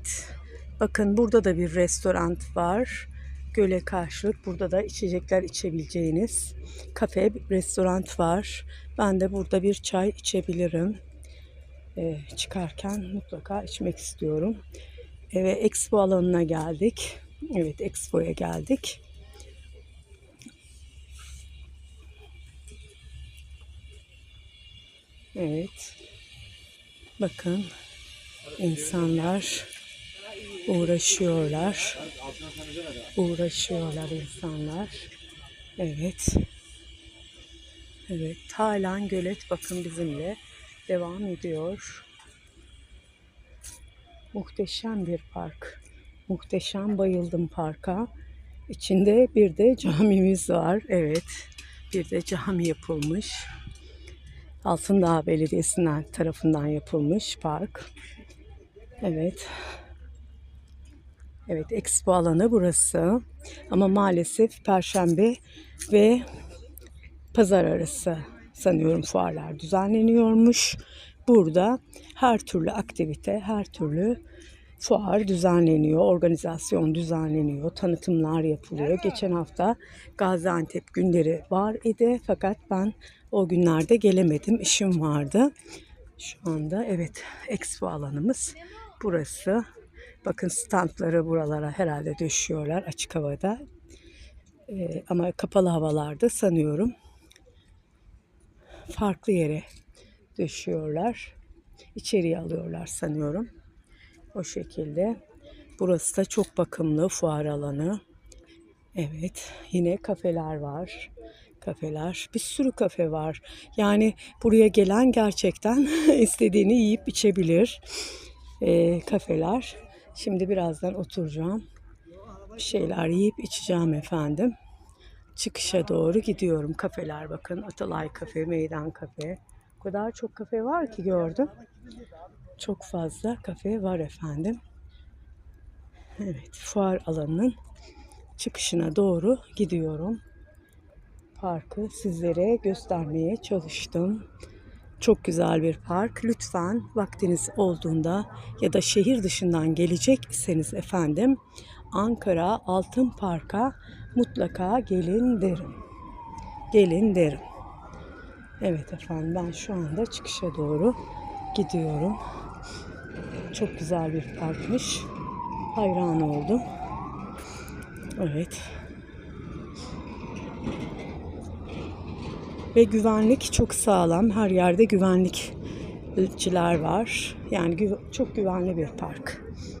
Evet. Bakın burada da bir restoran var. Göle karşılık burada da içecekler içebileceğiniz kafe, restoran var. Ben de burada bir çay içebilirim. Ee, çıkarken mutlaka içmek istiyorum. Evet, Expo alanına geldik. Evet, Expo'ya geldik. Evet. Bakın insanlar uğraşıyorlar. Uğraşıyorlar insanlar. Evet. Evet. Talan Gölet bakın bizimle devam ediyor. Muhteşem bir park. Muhteşem bayıldım parka. İçinde bir de camimiz var. Evet. Bir de cami yapılmış. Altındağ Belediyesi'nden tarafından yapılmış park. Evet. Evet, expo alanı burası. Ama maalesef perşembe ve pazar arası sanıyorum fuarlar düzenleniyormuş. Burada her türlü aktivite, her türlü fuar düzenleniyor, organizasyon düzenleniyor, tanıtımlar yapılıyor. Geçen hafta Gaziantep günleri var idi fakat ben o günlerde gelemedim, işim vardı. Şu anda evet expo alanımız burası. Bakın standları buralara herhalde döşüyorlar açık havada. Ee, ama kapalı havalarda sanıyorum farklı yere döşüyorlar. İçeriye alıyorlar sanıyorum. O şekilde. Burası da çok bakımlı fuar alanı. Evet, yine kafeler var. Kafeler, bir sürü kafe var. Yani buraya gelen gerçekten istediğini yiyip içebilir. Ee, kafeler. Şimdi birazdan oturacağım. Bir şeyler yiyip içeceğim efendim. Çıkışa doğru gidiyorum. Kafeler bakın. Atalay Kafe, Meydan Kafe. O kadar çok kafe var ki gördüm. Çok fazla kafe var efendim. Evet, fuar alanının çıkışına doğru gidiyorum. Parkı sizlere göstermeye çalıştım. Çok güzel bir park. Lütfen vaktiniz olduğunda ya da şehir dışından gelecek iseniz efendim Ankara Altın Park'a mutlaka gelin derim. Gelin derim. Evet efendim ben şu anda çıkışa doğru gidiyorum. Çok güzel bir parkmış. Hayran oldum. Evet. Ve güvenlik çok sağlam. Her yerde güvenlikçiler var. Yani çok güvenli bir park.